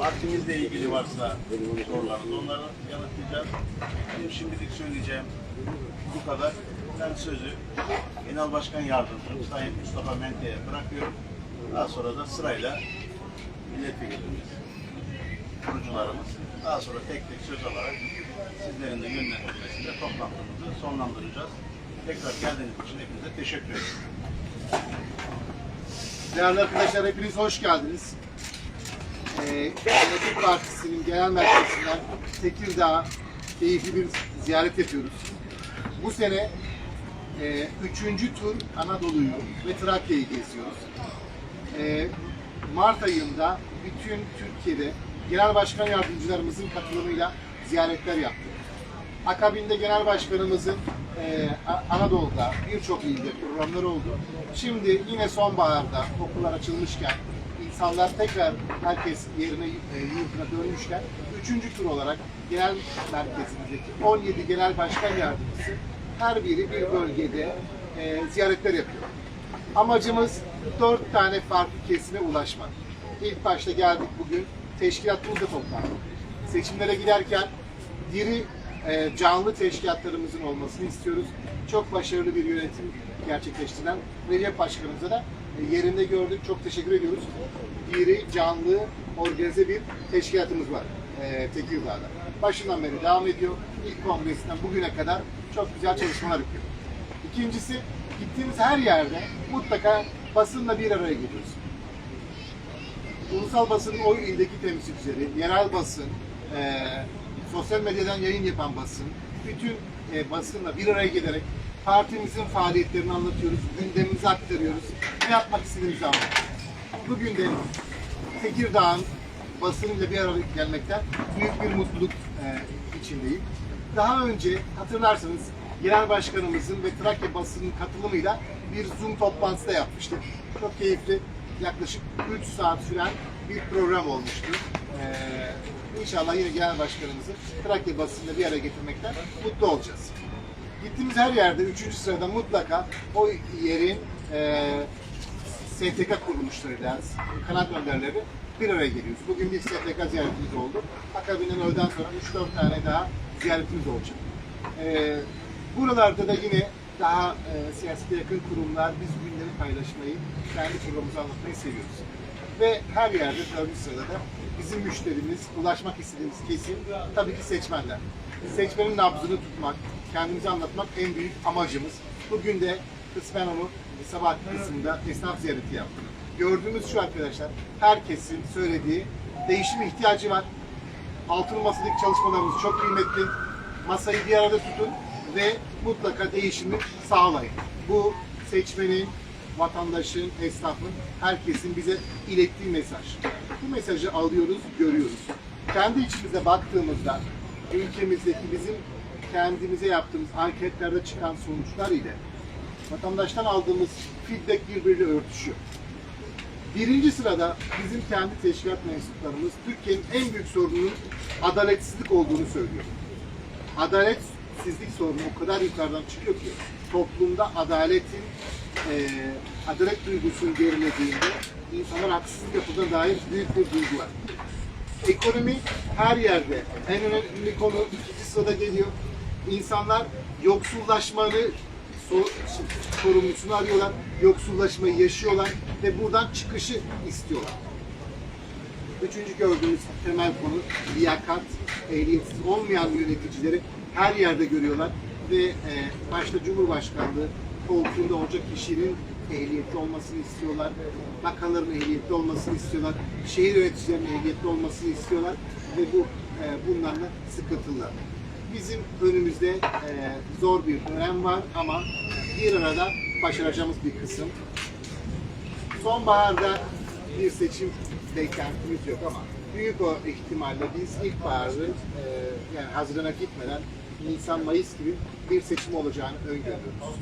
partimizle ilgili varsa sorularınız onları yanıtlayacağız. Benim şimdilik söyleyeceğim bu kadar. Ben sözü Genel Başkan Yardımcım Sayın Mustafa Mente'ye bırakıyorum. Daha sonra da sırayla milletvekilimiz, kurucularımız daha sonra tek tek söz alarak sizlerin de yönlendirmesiyle toplantımızı sonlandıracağız. Tekrar geldiğiniz için hepinize teşekkür ederim. Değerli arkadaşlar hepiniz hoş geldiniz. Ee, Demokrat Partisi'nin genel merkezinden Tekirdağ keyifli bir ziyaret yapıyoruz. Bu sene e, üçüncü tur Anadolu'yu ve Trakya'yı geziyoruz. E, Mart ayında bütün Türkiye'de genel başkan yardımcılarımızın katılımıyla ziyaretler yaptık. Akabinde genel başkanımızın e, Anadolu'da birçok ilde programları oldu. Şimdi yine sonbaharda okullar açılmışken insanlar tekrar herkes yerine e, yurduna dönmüşken üçüncü tur olarak genel merkezimizdeki 17 genel başkan yardımcısı her biri bir bölgede e, ziyaretler yapıyor. Amacımız dört tane farklı kesime ulaşmak. İlk başta geldik bugün teşkilatımızda toplandık. Seçimlere giderken diri e, canlı teşkilatlarımızın olmasını istiyoruz. Çok başarılı bir yönetim gerçekleştiren Recep Başkanımıza da yerinde gördük. Çok teşekkür ediyoruz. Diri, canlı, organize bir teşkilatımız var e, Tekirdağ'da. Başından beri devam ediyor. İlk kongresinden bugüne kadar çok güzel çalışmalar yapıyor. İkincisi, gittiğimiz her yerde mutlaka basınla bir araya geliyoruz ulusal basının o ildeki temsilcileri, yerel basın, e, sosyal medyadan yayın yapan basın, bütün e, basınla bir araya gelerek partimizin faaliyetlerini anlatıyoruz, gündemimizi aktarıyoruz, ne yapmak istediğimizi anlatıyoruz. Bugün de Tekirdağ'ın basınıyla bir araya gelmekten büyük bir mutluluk e, içindeyim. Daha önce hatırlarsanız Genel Başkanımızın ve Trakya basının katılımıyla bir Zoom toplantısı da yapmıştık. Çok keyifli, yaklaşık 3 saat süren bir program olmuştu. Ee, inşallah yine Genel Başkanımızı Trakya basınıyla bir araya getirmekten mutlu olacağız. Gittiğimiz her yerde 3. sırada mutlaka o yerin e, STK kuruluşlarıyla, kanat önderleri bir araya geliyoruz. Bugün bir STK ziyaretimiz oldu. Akabinden öğleden sonra 3-4 tane daha ziyaretimiz olacak. Ee, buralarda da yine daha e, siyasete yakın kurumlar, biz gündemi paylaşmayı, kendi programımızı anlatmayı seviyoruz. Ve her yerde dördüncü sırada da bizim müşterimiz, ulaşmak istediğimiz kesim tabii ki seçmenler. Seçmenin nabzını tutmak, kendimizi anlatmak en büyük amacımız. Bugün de kısmen onu sabah kısmında esnaf ziyareti yaptık. Gördüğümüz şu arkadaşlar, herkesin söylediği değişim ihtiyacı var. Altın masadaki çalışmalarımız çok kıymetli. Masayı bir arada tutun ve mutlaka değişimi sağlayın. Bu seçmenin, vatandaşın, esnafın, herkesin bize ilettiği mesaj. Bu mesajı alıyoruz, görüyoruz. Kendi içimize baktığımızda ülkemizdeki bizim kendimize yaptığımız anketlerde çıkan sonuçlar ile vatandaştan aldığımız feedback birbiriyle örtüşüyor. Birinci sırada bizim kendi teşkilat mensuplarımız Türkiye'nin en büyük sorununun adaletsizlik olduğunu söylüyor. Adaletsizlik sorunu o kadar yukarıdan çıkıyor ki toplumda adaletin e, adalet duygusunun gerilediğinde insanlar haksızlık yapıldığına dair büyük bir duygu var. Ekonomi her yerde. En önemli konu ikinci sırada geliyor. İnsanlar yoksullaşmanı so- sorumlusunu arıyorlar. Yoksullaşmayı yaşıyorlar ve buradan çıkışı istiyorlar. Üçüncü gördüğümüz temel konu liyakat, ehliyetsiz olmayan yöneticileri her yerde görüyorlar ve e, başta Cumhurbaşkanlığı koltuğunda olacak kişinin ehliyetli olmasını istiyorlar. Bakanların ehliyetli olmasını istiyorlar. Şehir yöneticilerinin ehliyetli olmasını istiyorlar ve bu e, bunlarla sıkıntılar. Bizim önümüzde e, zor bir dönem var ama bir arada başaracağımız bir kısım. Sonbaharda bir seçim beklentimiz yok ama büyük o ihtimalle biz ilkbaharı e, yani Haziran'a gitmeden Nisan-Mayıs gibi bir seçim olacağını öngörüyoruz.